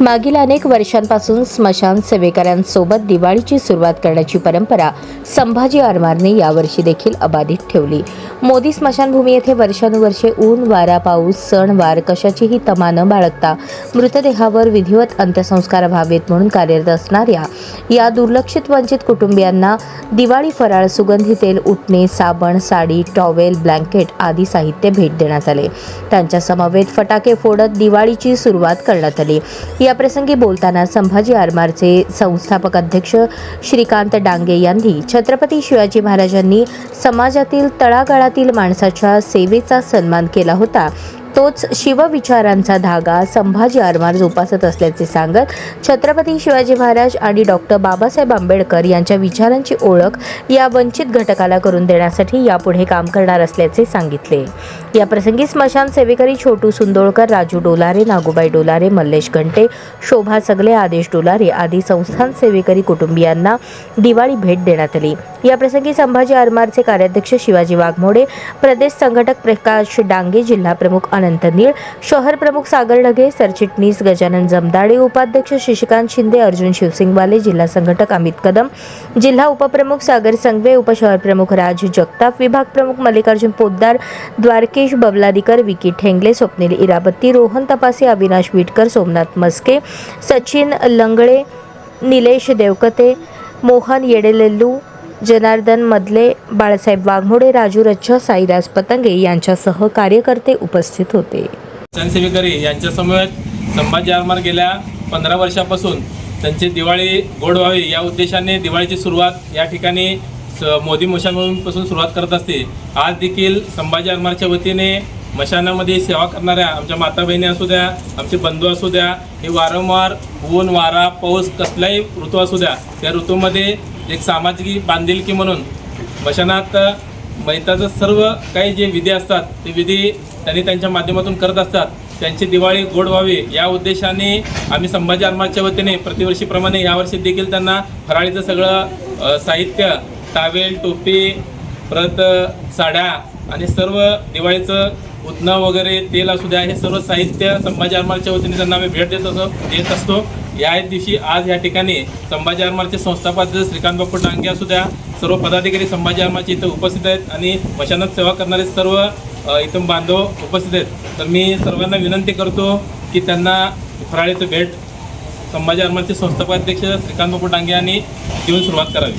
मागील अनेक वर्षांपासून स्मशान सेवेकऱ्यांसोबत दिवाळीची सुरुवात करण्याची परंपरा संभाजी आरमारने यावर्षी देखील अबाधित ठेवली. मोदी स्मशानभूमी येथे वर्षानुवर्षे ऊन वारा पाऊस सण वार कशाचीही तमा न बाळगता मृतदेहावर विधिवत अंत्यसंस्कार व्हावेत म्हणून कार्यरत असणाऱ्या या दुर्लक्षित वंचित कुटुंबियांना दिवाळी फराळ सुगंधी तेल उटणे साबण साडी टॉवेल ब्लँकेट आदी साहित्य भेट देण्यात आले. त्यांच्या समवेत फटाके फोडत दिवाळीची सुरुवात करण्यात आली. याप्रसंगी बोलताना संभाजी आरमारचे संस्थापक अध्यक्ष श्रीकांत डांगे यांनी छत्रपती शिवाजी महाराजांनी समाजातील समाजातील माणसाच्या सेवेचा सन्मान केला होता. तोच शिवविचारांचा धागा संभाजी आरमार जोपासत असल्याचे सांगत छत्रपती शिवाजी महाराज आणि डॉक्टर बाबासाहेब आंबेडकर यांच्या विचारांची ओळख या वंचित घटकाला करून देण्यासाठी यापुढे काम करणार असल्याचे सांगितले. या प्रसंगी स्मशान सेवेकरी छोटू सुंदोळकर राजू डोलारे नागूबाई डोलारे मल्लेश घंटे शोभा सगले आदेश डोलारे आदी संस्थान सेवेकरी कुटुंबियांना दिवाळी भेट देण्यात आली. या प्रसंगी संभाजी आरमारचे कार्याध्यक्ष शिवाजी वाघमोडे प्रदेश संघटक प्रकाश डांगे जिल्हा प्रमुख अनंत नीळ शहर प्रमुख सागर ढगे सरचिटणीस गजानन जमदाडे उपाध्यक्ष शशिकांत शिंदे अर्जुन शिवसिंगवाले जिल्हा संघटक अमित कदम जिल्हा उपप्रमुख सागर संघवे उपशहर प्रमुख राज जगताप विभाग प्रमुख मल्लिकार्जुन पोद्दार द्वारकेश बबलादीकर विकी ठेंगले स्वप्नील इराबत्ती रोहन तपासे अविनाश विटकर सोमनाथ मस्के सचिन लंगळे निलेश देवकते मोहन येडेलेल्लू जनार्दन मधले बाळासाहेब वाघमोडे राजू रच्छ साईदास पतंगे यांच्यासह कार्यकर्ते उपस्थित होते. जनसेवेकरी यांच्या समवेत संभाजी आरमार गेल्या पंधरा वर्षापासून त्यांची दिवाळी गोड व्हावी या उद्देशाने दिवाळीची सुरुवात या ठिकाणी स- मोदी मशानपासून सुरुवात करत असते. आज देखील संभाजी आरमारच्या वतीने मशानामध्ये सेवा करणाऱ्या आमच्या माता बहिणी असू द्या आमचे बंधू असू द्या हे वारंवार ऊन वारा पाऊस कसलाही ऋतू असू द्या त्या ऋतूमध्ये एक सामाजिक बांधिलकी म्हणून मशानात मैताचं सर्व काही जे विधी असतात ते विधी त्यांनी त्यांच्या माध्यमातून करत असतात. त्यांची दिवाळी गोड व्हावी या उद्देशाने आम्ही संभाजी आरमाच्या वतीने प्रतिवर्षीप्रमाणे यावर्षी देखील त्यांना फराळीचं सगळं साहित्य टावेल टोपी परत साड्या आणि सर्व दिवाळीचं उतणं वगैरे तेल असू द्या हे सर्व साहित्य संभाजी आरमारच्या वतीने त्यांना आम्ही भेट देत असो देत असतो. या दिवशी आज या ठिकाणी संभाजी आरमारचे संस्थापक श्रीकांत बापू डांगे असू द्या सर्व पदाधिकारी संभाजी आरमारचे इथं उपस्थित आहेत आणि मशानात सेवा करणारे सर्व इथं इथून बांधव उपस्थित आहेत. तर मी सर्वांना विनंती करतो की त्यांना फराळीचं भेट संभाजी आरमारचे संस्थापक अध्यक्ष श्रीकांत बापू डांगे यांनी देऊन सुरुवात करावी.